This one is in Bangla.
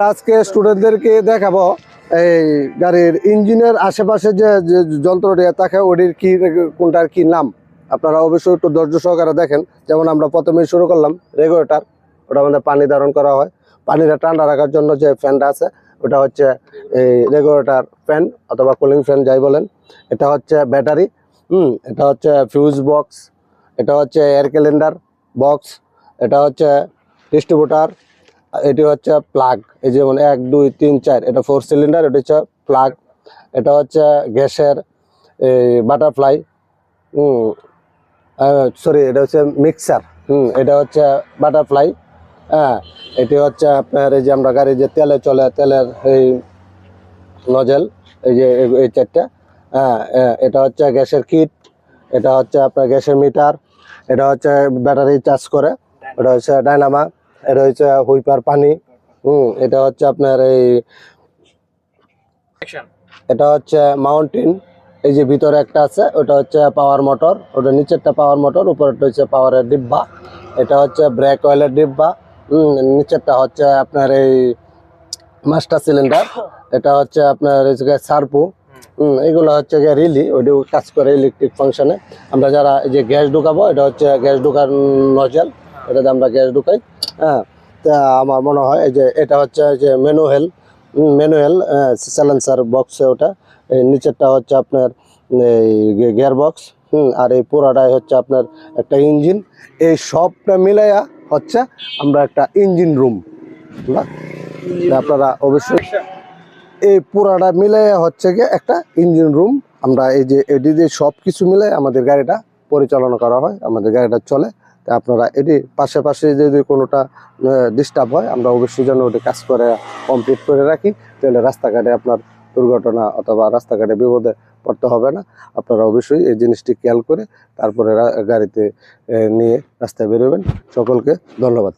আজকে স্টুডেন্টদেরকে দেখাবো এই গাড়ির ইঞ্জিনের আশেপাশে যে যন্ত্রটি থাকে ওটির কি, কোনটার কি নাম? আপনারা অবশ্যই একটু ধৈর্য সহকারে দেখেন। যেমন আমরা প্রথমেই শুরু করলাম, রেগুলেটর, ওটা আমাদের পানি ধারণ করা হয়। পানিটা ঠান্ডা রাখার জন্য যে ফ্যানটা আছে, ওটা হচ্ছে এই রেগুলেটর ফ্যান অথবা কুলিং ফ্যান যাই বলেন। এটা হচ্ছে ব্যাটারি, হুম, এটা হচ্ছে ফিউজ বক্স এটা হচ্ছে এয়ার ক্যালেন্ডার বক্স এটা হচ্ছে ডিস্ট্রিবিউটার এটি হচ্ছে প্লাগ এই যেমন এক দুই তিন চার এটা ফোর সিলিন্ডার এটা হচ্ছে প্লাগ এটা হচ্ছে গ্যাসের এই বাটারফ্লাই সরি এটা হচ্ছে মিক্সার হুম এটা হচ্ছে বাটারফ্লাই হ্যাঁ এটি হচ্ছে আপনার এই যে আমরা গাড়ি যে তেলে চলে তেলের এই নজেল এই যে এই- এই চারটা হ্যাঁ হ্যাঁ, এটা হচ্ছে গ্যাসের কিট এটা হচ্ছে আপনার গ্যাসের মিটার এটা হচ্ছে ব্যাটারি চার্জ করে এটা হচ্ছে ডাইনামা এটা হচ্ছে হুইপার পানি। হুম এটা হচ্ছে আপনার এই এটা হচ্ছে মাউন্টেন। এই যে ভিতরে একটা আছে ওটা হচ্ছে পাওয়ার মোটর। ওটা নিচেরটা পাওয়ার মোটর উপরেরটা হচ্ছে পাওয়ারের ডিব্বা। এটা হচ্ছে ব্রেক অয়েলের ডিব্বা। হুম নিচেরটা হচ্ছে আপনার এই মাস্টার সিলিন্ডার। এটা হচ্ছে আপনার সারপু। হুম এগুলো হচ্ছে গিয়ে রিলি ওটি কাজ করে ইলেকট্রিক ফাংশনে। আমরা যারা এই যে গ্যাস ঢুকাবো এটা হচ্ছে গ্যাস ঢুকার নজেল এটাতে আমরা গ্যাস ঢুকাই। হ্যাঁ তা আমার মনে হয় যে এটা হচ্ছে যে ম্যানুয়াল ম্যানুয়াল স্যালেন্সার বক্সে ওটা। এই নিচেরটা হচ্ছে আপনার, এই গিয়ার বক্স হুম, আর এই পুরাটাই হচ্ছে আপনার একটা ইঞ্জিন এই সবটা মিলাইয়া হচ্ছে আমরা একটা ইঞ্জিন রুম আপনারা অবশ্যই এই পুরাটা মিলে হচ্ছে গিয়ে একটা ইঞ্জিন রুম আমরা এই যে এটি দিয়ে সব কিছু মিলে আমাদের গাড়িটা পরিচালনা করা হয়, আমাদের গাড়িটা চলে। আপনারা এটি পাশে পাশে যদি কোনোটা ডিস্টার্ব হয়, আমরা অবশ্যই যেন ওটি কাজ করে কমপ্লিট করে রাখি। তাহলে রাস্তাঘাটে আপনার দুর্ঘটনা অথবা রাস্তাঘাটে বিপদে পড়তে হবে না। আপনারা অবশ্যই এই জিনিসটি খেয়াল করে তারপরে গাড়িতে নিয়ে রাস্তায় বেরোবেন। সকলকে ধন্যবাদ।